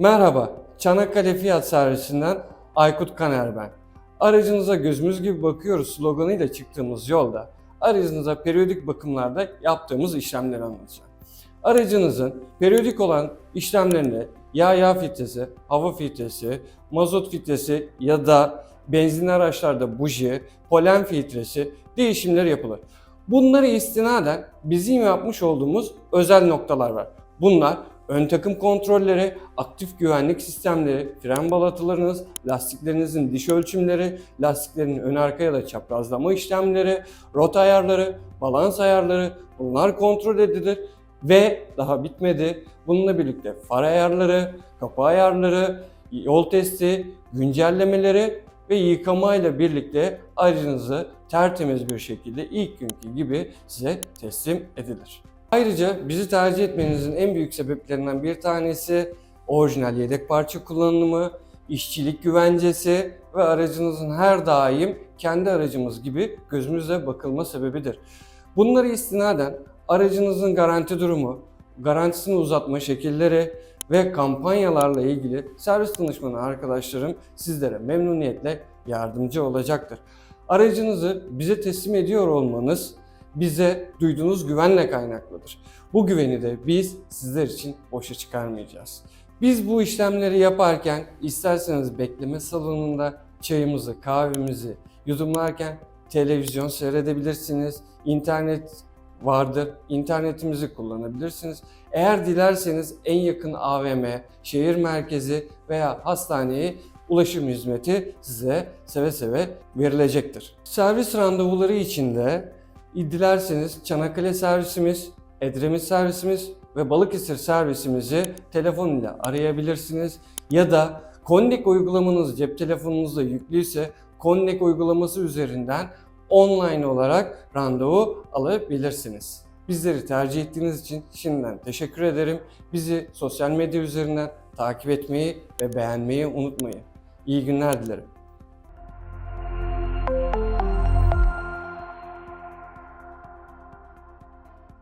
Merhaba, Çanakkale Fiyat Servisinden Aykut Kaner ben. Aracınıza gözümüz gibi bakıyoruz sloganıyla çıktığımız yolda aracınıza periyodik bakımlarda yaptığımız işlemleri anlatacağım. Aracınızın periyodik olan işlemlerinde yağ yağ filtresi, hava filtresi, mazot filtresi ya da benzinli araçlarda buji, polen filtresi değişimleri yapılır. Bunları istinaden bizim yapmış olduğumuz özel noktalar var. Bunlar ön takım kontrolleri, aktif güvenlik sistemleri, fren balatalarınız, lastiklerinizin diş ölçümleri, lastiklerin ön arka ya da çaprazlama işlemleri, rota ayarları, balans ayarları bunlar kontrol edilir ve daha bitmedi. Bununla birlikte far ayarları, kapı ayarları, yol testi, güncellemeleri ve yıkamayla birlikte aracınızı tertemiz bir şekilde ilk günkü gibi size teslim edilir. Ayrıca bizi tercih etmenizin en büyük sebeplerinden bir tanesi orijinal yedek parça kullanımı, işçilik güvencesi ve aracınızın her daim kendi aracımız gibi gözümüze bakılma sebebidir. Bunları istinaden aracınızın garanti durumu, garantisini uzatma şekilleri ve kampanyalarla ilgili servis danışmanı arkadaşlarım sizlere memnuniyetle yardımcı olacaktır. Aracınızı bize teslim ediyor olmanız bize duyduğunuz güvenle kaynaklıdır. Bu güveni de biz sizler için boşa çıkarmayacağız. Biz bu işlemleri yaparken isterseniz bekleme salonunda çayımızı, kahvemizi yudumlarken televizyon seyredebilirsiniz. İnternet vardır. İnternetimizi kullanabilirsiniz. Eğer dilerseniz en yakın AVM, şehir merkezi veya hastaneye ulaşım hizmeti size seve seve verilecektir. Servis randevuları için de dilerseniz Çanakkale servisimiz, Edremit servisimiz ve Balıkesir servisimizi telefon ile arayabilirsiniz. Ya da Konnek uygulamanız cep telefonunuzda yüklüyse Konnek uygulaması üzerinden online olarak randevu alabilirsiniz. Bizleri tercih ettiğiniz için şimdiden teşekkür ederim. Bizi sosyal medya üzerinden takip etmeyi ve beğenmeyi unutmayın. İyi günler dilerim.